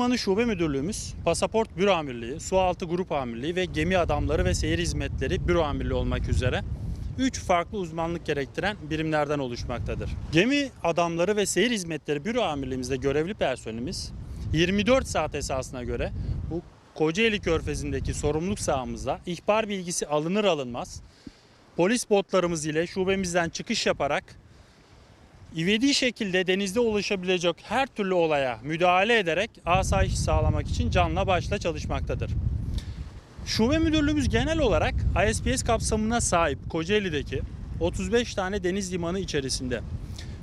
Deniz Limanı Şube Müdürlüğümüz, Pasaport Büro Amirliği, Sualtı Grup Amirliği ve Gemi Adamları ve Seyir Hizmetleri Büro Amirliği olmak üzere 3 farklı uzmanlık gerektiren birimlerden oluşmaktadır. Gemi Adamları ve Seyir Hizmetleri Büro Amirliğimizde görevli personelimiz 24 saat esasına göre bu Kocaeli Körfezi'ndeki sorumluluk sahamızda ihbar bilgisi alınır alınmaz polis botlarımız ile şubemizden çıkış yaparak İvedi şekilde denizde ulaşabilecek her türlü olaya müdahale ederek asayiş sağlamak için canla başla çalışmaktadır. Şube müdürlüğümüz genel olarak ISPS kapsamına sahip Kocaeli'deki 35 tane deniz limanı içerisinde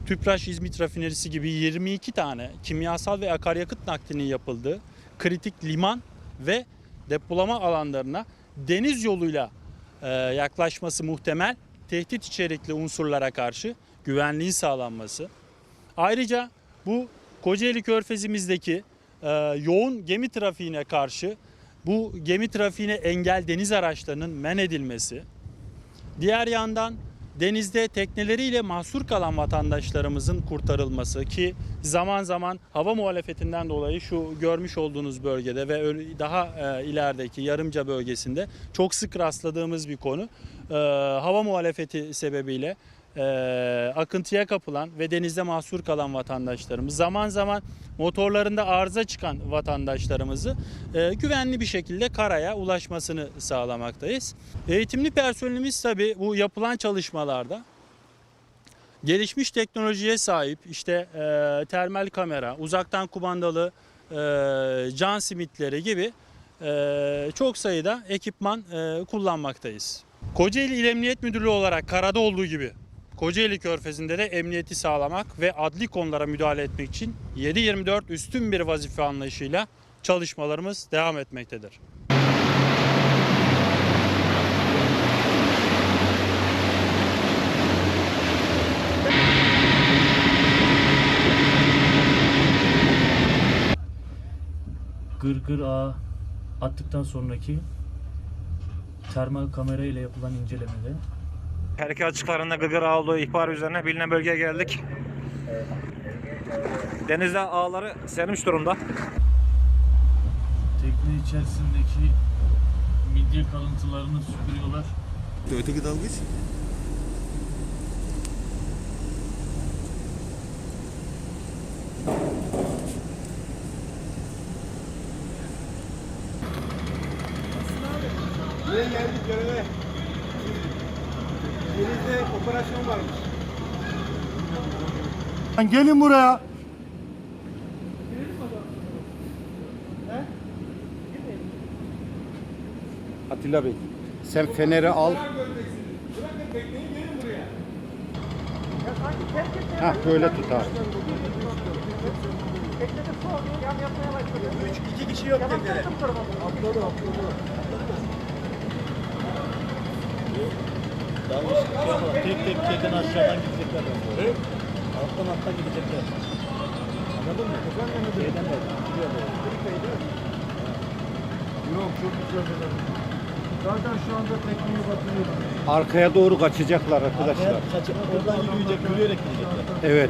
Tüpraş İzmit Rafinerisi gibi 22 tane kimyasal ve akaryakıt naklinin yapıldığı kritik liman ve depolama alanlarına deniz yoluyla e, yaklaşması muhtemel tehdit içerikli unsurlara karşı güvenliğin sağlanması. Ayrıca bu Kocaeli Körfezimizdeki e, yoğun gemi trafiğine karşı bu gemi trafiğine engel deniz araçlarının men edilmesi. Diğer yandan denizde tekneleriyle mahsur kalan vatandaşlarımızın kurtarılması ki zaman zaman hava muhalefetinden dolayı şu görmüş olduğunuz bölgede ve daha e, ilerideki Yarımca bölgesinde çok sık rastladığımız bir konu. E, hava muhalefeti sebebiyle e, akıntıya kapılan ve denizde mahsur kalan vatandaşlarımız zaman zaman motorlarında arıza çıkan vatandaşlarımızı e, güvenli bir şekilde karaya ulaşmasını sağlamaktayız. Eğitimli personelimiz tabi bu yapılan çalışmalarda gelişmiş teknolojiye sahip işte e, termal kamera, uzaktan kumandalı e, can simitleri gibi e, çok sayıda ekipman e, kullanmaktayız. Kocaeli İl Emniyet Müdürlüğü olarak karada olduğu gibi Kocaeli Körfezi'nde de emniyeti sağlamak ve adli konulara müdahale etmek için 7-24 üstün bir vazife anlayışıyla çalışmalarımız devam etmektedir. gırgır ağı attıktan sonraki termal kamera ile yapılan incelemede Harekat açıklarında ağı olduğu ihbar üzerine bilinen bölgeye geldik. Denizde ağları sermiş durumda. içerisindeki midye kalıntılarını süpürüyorlar. Öteki dalgıç. Buraya Denizde operasyon varmış. Lan gelin buraya. Atilla Bey, sen feneri al. Bırakın tekneyi gelin buraya. Ha böyle tut abi. Üç, iki kişi yok teknede. Atladı atladı. Tek tek şeyden aşağıdan gidecekler. Evet. Alttan alttan gidecekler. Anladın mı? Şeyden de. Yok çok güzel. Zaten şu anda tekneyi batırıyor. Arkaya doğru kaçacaklar arkadaşlar. Arkaya kaçıp oradan yürüyecek, yürüyerek gidecekler. Evet.